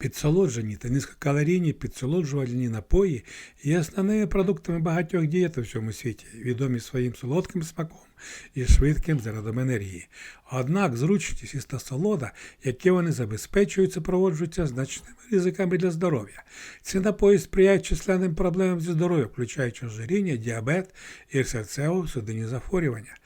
Підсолоджені та низькокалорійні підсолоджувальні напої є основними продуктами багатьох дієт у всьому світі, відомі своїм солодким смаком і швидким зарядом енергії. Однак зручність і насолода, які вони забезпечують, супроводжуються значними ризиками для здоров'я. Ці напої сприяють численним проблемам зі здоров'ям, включаючи ожиріння, діабет і серцево-судинні захворювання.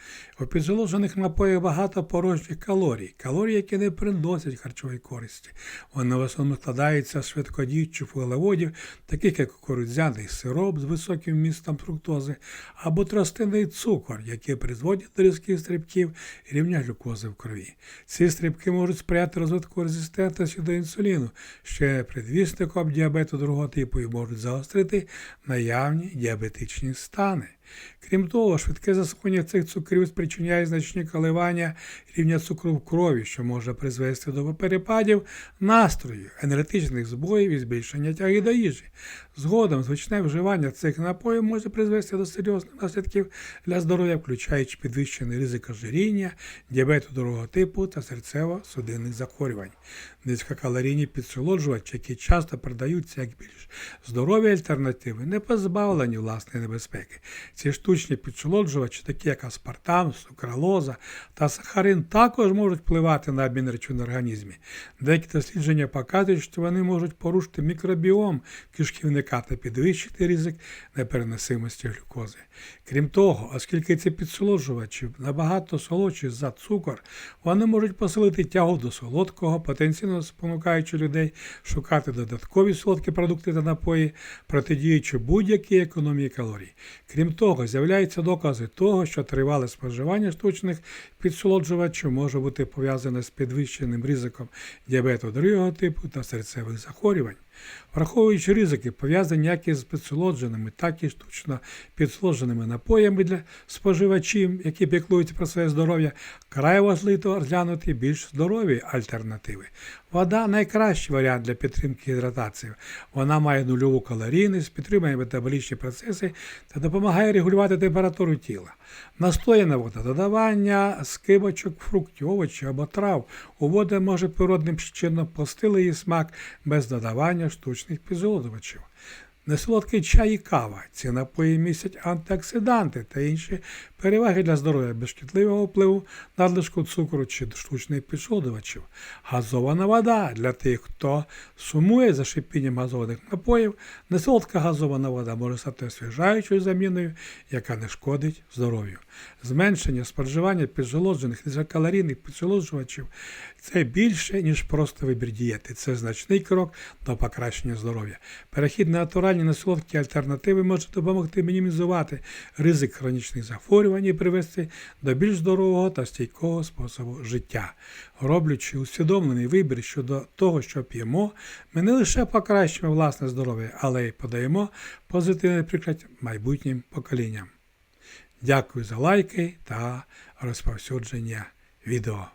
У підсолоджених напоях багато порожніх калорій, калорії, які не приносять харчової користі. Вони в основному складаються з швидкодіючих вуглеводів, таких як кукурудзяний сироп з високим вмістом фруктози, або тростинний цукор, які призводять до різких стрибків рівня глюкози в крові. Ці стрибки можуть сприяти розвитку резистентності до інсуліну, є предвісником діабету другого типу і можуть загострити наявні діабетичні стани. Крім того, швидке засвоєння цих цукрів спричиняє значні коливання рівня цукру в крові, що може призвести до перепадів настрою, енергетичних збоїв і збільшення тяги до їжі. Згодом звичне вживання цих напоїв може призвести до серйозних наслідків для здоров'я, включаючи підвищений ризик ожиріння, діабету другого типу та серцево-судинних захворювань. Низькокалорійні підсолоджувачі, які часто продаються як більш здорові альтернативи, не позбавлені власної небезпеки. Ці штучні підсолоджувачі, такі як аспартам, сукралоза та сахарин, також можуть впливати на обмін речовин в організмі. Деякі дослідження показують, що вони можуть порушити мікробіом кишківника та підвищити ризик непереносимості глюкози. Крім того, оскільки ці підсолоджувачі набагато солодші за цукор, вони можуть посилити тягу до солодкого, потенційно спонукаючи людей шукати додаткові солодкі продукти та напої, протидіючи будь-якій економії калорій. Крім того, з'являються докази того, що тривале споживання штучних підсолоджувачів може бути пов'язане з підвищеним ризиком діабету другого типу та серцевих захворювань. Враховуючи ризики, пов'язані як із підсолодженими, так і штучно підсолодженими напоями для споживачів, які піклуються про своє здоров'я, край важливо розглянути більш здорові альтернативи. Вода найкращий варіант для підтримки гідратації. Вона має нульову калорійність, підтримує метаболічні процеси та допомагає регулювати температуру тіла. Настояна вода, додавання скибочок, фруктів, овочів або трав у воду може природним чином постили її смак без додавання штучних підзолодувачів. Несолодкий чай і кава. Ці напої містять антиоксиданти та інші переваги для здоров'я без шкідливого впливу надлишку цукру чи штучних підсолодувачів. Газована вода для тих, хто сумує за шипінням газованих напоїв. Несолодка газована вода може стати освіжаючою заміною, яка не шкодить здоров'ю. Зменшення споживання підсолоджених низькокалорійних підсолоджувачів це більше, ніж просто вибір дієти. Це значний крок до покращення здоров'я. Перехід на натуральні несолодкі альтернативи може допомогти мінімізувати ризик хронічних захворювань і привести до більш здорового та стійкого способу життя. Роблячи усвідомлений вибір щодо того, що п'ємо, ми не лише покращуємо власне здоров'я, але й подаємо позитивний приклад майбутнім поколінням. Дякую за лайки та розповсюдження відео.